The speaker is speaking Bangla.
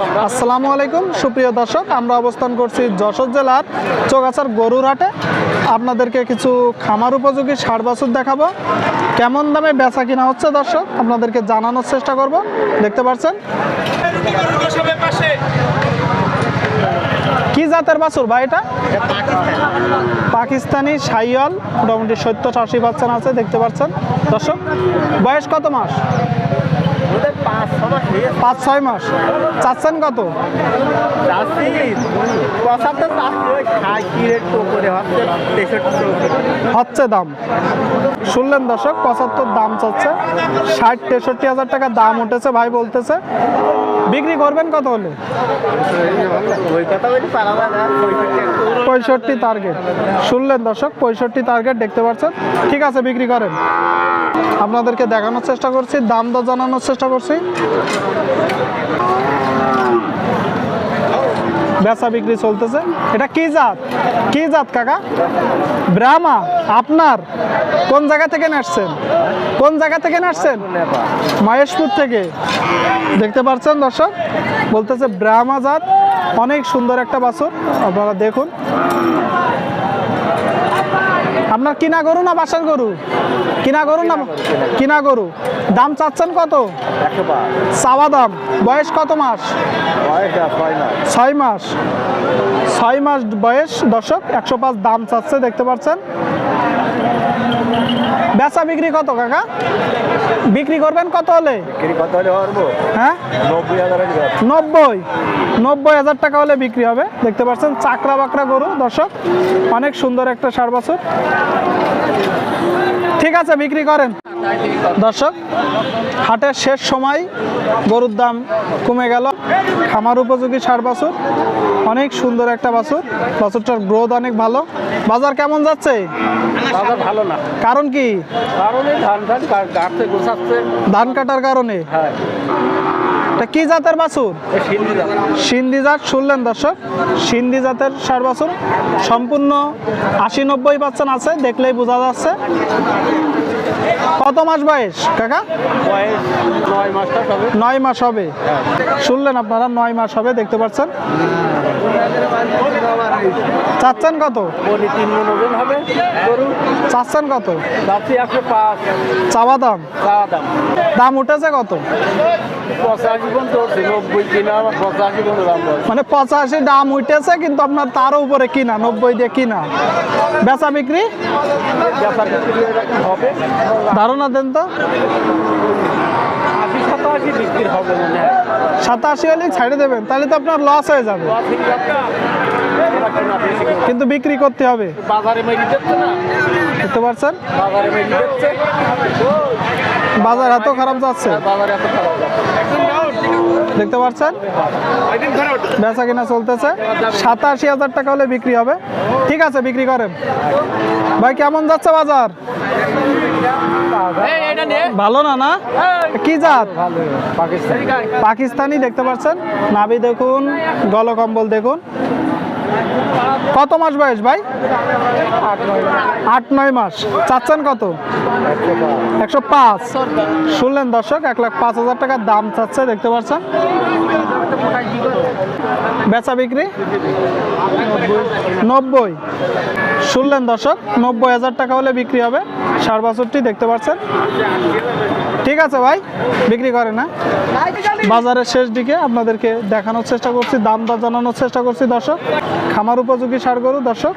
আসসালামু আলাইকুম, সুপ্রিয় দর্শক, আমরা অবস্থান করছি যশোর জেলার চোগাছার গরুর হাটে আপনাদেরকে কিছু খামার উপযোগী ষাট বছর দেখাবো। কেমন দামে বেচা কিনা হচ্ছে দর্শক, আপনাদেরকে জানানোর চেষ্টা করব। দেখতে পাচ্ছেন? কি জাতের বাছুর ভাই এটা? পাকিস্তানি সাইয়াল মোটামুটি সত্তর আশি বাচ্চান আছে, দেখতে পাচ্ছেন। দর্শক, বয়স কত মাস? পাঁচ ছয় মাস। চাচ্ছেন কত? হচ্ছে দাম। শুনলেন দর্শক, পঁচাত্তর দাম চাচ্ছে। ষাট তেষট্টি হাজার টাকা দাম উঠেছে, ভাই বলতেছে। বিক্রি করবেন কত হলে? পঁয়ষট্টি টার্গেট শুনলেন দর্শক, পঁয়ষট্টি টার্গেট দেখতে পাচ্ছেন। ঠিক আছে, বিক্রি করেন। আপনাদেরকে দেখানোর চেষ্টা করছি, দাম দর জানানোর চেষ্টা করছি। বেচা বিক্রি চলতেছে। এটা কি জাত? কি জাত কাকা? ব্রাহ্মা, আপনার? কোন জায়গা থেকে নাসছেন কোন জায়গা থেকে নাসছেন মহেশপুর থেকে। দেখতে পাচ্ছেন দর্শক? বলতেছে ব্রাহ্মা জাত। অনেক সুন্দর একটা বাছুর। আপনারা দেখুন। আপনার কিনা গরু না বাসার গরু? কিনা গরু না কিনা গরু? দাম চাচ্ছেন কত? চাওয়া দাম। বয়স কত মাস? ছয় মাস। ছয় মাস বয়স দর্শক একশো পাঁচ দাম চাচ্ছে দেখতে পাচ্ছেন। বেচা বিক্রি কত কাকা? বিক্রি করবেন কত হলে? হ্যাঁ? নব্বই। নব্বই হাজার টাকা হলে বিক্রি হবে দেখতে পাচ্ছেন। চাকরা বাকরা গরু দর্শক অনেক সুন্দর একটা সার বছর। ঠিক আছে বিক্রি করেন। দর্শক হাটের শেষ সময় গরুর দাম কমে গেল। খামার উপযোগী সার বাছুর অনেক সুন্দর একটা বাছুর। বাছুরটার গ্রোথ অনেক ভালো। বাজার কেমন যাচ্ছে? ভালো না। কারণ কি? কারণ ধান ধান ধান কাটার কারণে? হ্যাঁ। এটা কি জাতের বাছুর? সিন্ধি জাত, শুনলেন দর্শক? সিন্ধি জাতের সার বাছুর। সম্পূর্ণ আশি নব্বই পার্সেন্ট আছে, দেখলেই বোঝা যাচ্ছে। কত মাস বয়স কাকা? নয় মাস হবে। শুনলেন আপনারা নয় মাস হবে দেখতে পাচ্ছেন। চাচ্ছেন কত? হবে চাচ্ছেন কত? চাওয়া দাম? দাম। উঠেছে কত? মানে পঁচাশি দাম উঠেছে কিন্তু আপনার তারও উপরে কিনা নব্বই দিয়ে কিনা। বেচা বিক্রি হবে। ধারণা দেন তো। সাতাশি হয় হলে ছাড়ে দেবেন তাহলে তো আপনার লস হয়ে যাবে। কিন্তু বিক্রি করতে হবে। বাজারে মেরি দিচ্ছে না। দেখতে পাচ্ছেন বাজারে এত খারাপ যাচ্ছে। এত খারাপ যাচ্ছে। দেখতে পাচ্ছেন বেচা কিনা চলতেছে। সাতাশি হাজার টাকা হলে বিক্রি হবে। ঠিক আছে বিক্রি করেন। ভাই কেমন যাচ্ছে বাজার? ভালো না না? কি জাত? পাকিস্তানি দেখতে পাচ্ছেন? নাভি দেখুন গলকম্বল দেখুন। কত মাস বয়স ভাই? আট নয় মাস। চাচ্ছেন কত? একশো পাঁচ। শুনলেন দর্শক এক লাখ পাঁচ হাজার টাকার দাম চাচ্ছে দেখতে পাচ্ছেন? বেচা বিক্রি? নব্বই। শুনলেন দর্শক, নব্বই হাজার টাকা হলে বিক্রি হবে। সার বাষট্টি দেখতে পাচ্ছেন। ঠিক আছে ভাই, বিক্রি করে না বাজারের শেষ দিকে আপনাদেরকে দেখানোর চেষ্টা করছি, দাম দর জানানোর চেষ্টা করছি দর্শক। খামার উপযোগী সার গরু দর্শক।